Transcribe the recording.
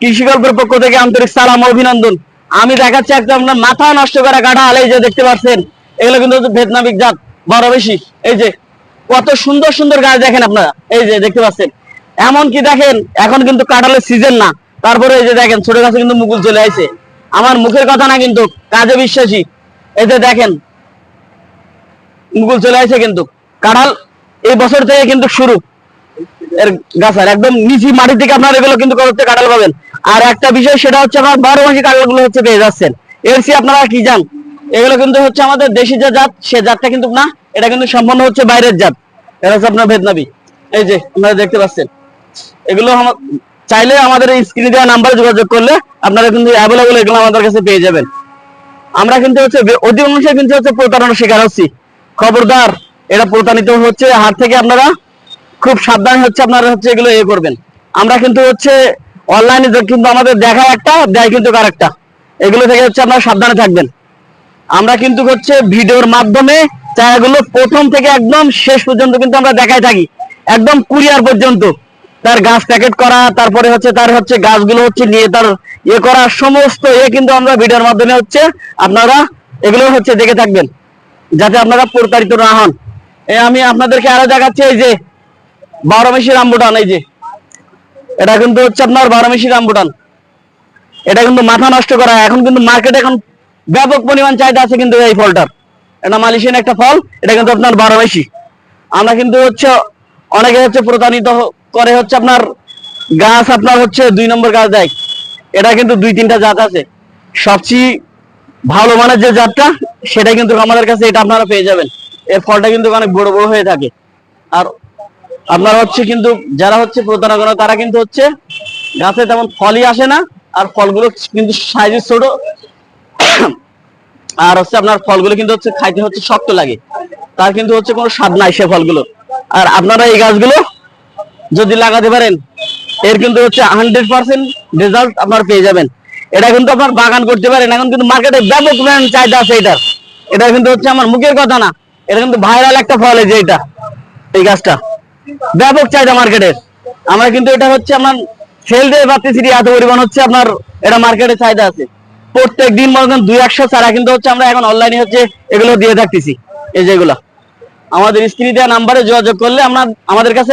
কৃষি গল্পের পক্ষ থেকে আন্তরিক সালাম অভিনন্দন। আমি দেখাচ্ছি একদম আপনার মাথা নষ্ট করা কাঁঠাল এই যে দেখতে পাচ্ছেন, এগুলো কিন্তু ভিয়েতনামিক জাত, বড় বেশি। এই যে, কত সুন্দর সুন্দর গাছ দেখেন আপনারা, এই যে দেখতে পাচ্ছেন। এমন কি দেখেন, এখন কিন্তু কাঁঠালের সিজন না, তারপরে এই যে দেখেন, ছোট গাছে কিন্তু মুকুল চলে আসে আমার মুখের কথা না কিন্তু, কাজে বিশ্বাসী। এই যে দেখেন, মুকুল চলে আসে কিন্তু। কাঁঠাল এই বছর থেকে কিন্তু শুরু। গাছের একদম নিচি মাটি থেকে আপনার এগুলো কিন্তু পাবেন। আর একটা বিষয়, সেটা হচ্ছে আপনার বারো হচ্ছে পেয়ে যাচ্ছেন। এর আপনারা কি এগুলো কিন্তু হচ্ছে আমাদের দেশি যে জাত, সে জাতটা কিন্তু না, এটা কিন্তু হচ্ছে বাইরের জাত। এটা হচ্ছে আপনার ভেতনাবি এই যে, আপনারা দেখতে পাচ্ছেন। এগুলো চাইলে আমাদের স্ক্রিনে দেওয়া নাম্বারে যোগাযোগ করলে আপনারা কিন্তু অ্যাভেলেবল এগুলো আমাদের কাছে পেয়ে যাবেন। আমরা কিন্তু হচ্ছে অধিকাংশ কিন্তু হচ্ছে প্রতারণার শিকার হচ্ছি। খবরদার, এটা প্রতারিত হচ্ছে হাত থেকে আপনারা খুব সাবধানে হচ্ছে আপনারা হচ্ছে এগুলো ইয়ে করবেন। আমরা কিন্তু হচ্ছে অনলাইনে কিন্তু আমাদের দেখা একটা, দেয় কিন্তু আরেকটা এগুলো থেকে হচ্ছে আপনারা সাবধানে থাকবেন। আমরা কিন্তু হচ্ছে ভিডিওর মাধ্যমে চায়াগুলো প্রথম থেকে একদম শেষ পর্যন্ত কিন্তু আমরা দেখাই থাকি। একদম কুরিয়ার পর্যন্ত। তার গাছ প্যাকেট করা, তারপরে হচ্ছে তার হচ্ছে গাছগুলো হচ্ছে নিয়ে তার ইয়ে করা, সমস্ত ইয়ে কিন্তু আমরা ভিডিওর মাধ্যমে হচ্ছে আপনারা এগুলো হচ্ছে দেখে থাকবেন। যাতে আপনারা প্রতারিত না হন। আমি আপনাদেরকে আরও দেখাচ্ছি, এই যে বারোমেশি রামবুটান, এই যে। এটা কিন্তু হচ্ছে আপনার বারোমেশি রামবুটান। এটা কিন্তু মাথা নষ্ট করা। এখন কিন্তু মার্কেটে এখন ব্যাপক পরিমাণ চাহিদা আছে কিন্তু এই ফলটার। এটা মালয়েশিয়ান একটা ফল, এটা কিন্তু আপনার বারোমেশি আমরা কিন্তু হচ্ছে, অনেকে হচ্ছে প্রতারিত করে হচ্ছে আপনার গাছ আপনার হচ্ছে দুই নম্বর গাছ দেয়। এটা কিন্তু দুই তিনটা জাত আছে। সবচেয়ে ভালো মানের যে জাতটা সেটা কিন্তু আমাদের কাছে এটা আপনারা পেয়ে যাবেন। এর ফলটা কিন্তু অনেক বড় বড় হয়ে থাকে। আর আপনার হচ্ছে কিন্তু, যারা হচ্ছে প্রতারণা করে, তারা কিন্তু হচ্ছে গাছে তেমন ফলই আসে না, আর ফলগুলো কিন্তু সাইজে ছোট। আর হচ্ছে আপনার ফলগুলো কিন্তু হচ্ছে খাইতে হচ্ছে শক্ত লাগে। তার কিন্তু হচ্ছে কোনো স্বাদ নাই সে ফলগুলো। আর আপনারা এই গাছগুলো যদি লাগাতে পারেন, এর কিন্তু হচ্ছে হান্ড্রেড পার্সেন্ট রেজাল্ট আপনার পেয়ে যাবেন। এটা কিন্তু আপনার বাগান করতে পারেন, এখন কিন্তু মার্কেটে ব্যাপক চাহিদা আছে এটার। এটা কিন্তু হচ্ছে আমার মুখের কথা না, এটা কিন্তু ভাইরাল একটা ফল এই যে এটা, এই গাছটা। ব্যাপক চাহিদা মার্কেটের আমরা কিন্তু এটা হচ্ছে আপনার সেল দিয়ে পাচ্ছি এত পরিমাণ হচ্ছে আপনার এটা মার্কেটে চাহিদা আছে। প্রত্যেক দিন মনে করেন দুই একশো ছাড়া কিন্তু হচ্ছে আমরা এখন অনলাইনে হচ্ছে এগুলো দিয়ে থাকতেছি, এই যেগুলো আমাদের স্ত্রী দেওয়া নাম্বারে যোগাযোগ করলে আমরা আমাদের কাছে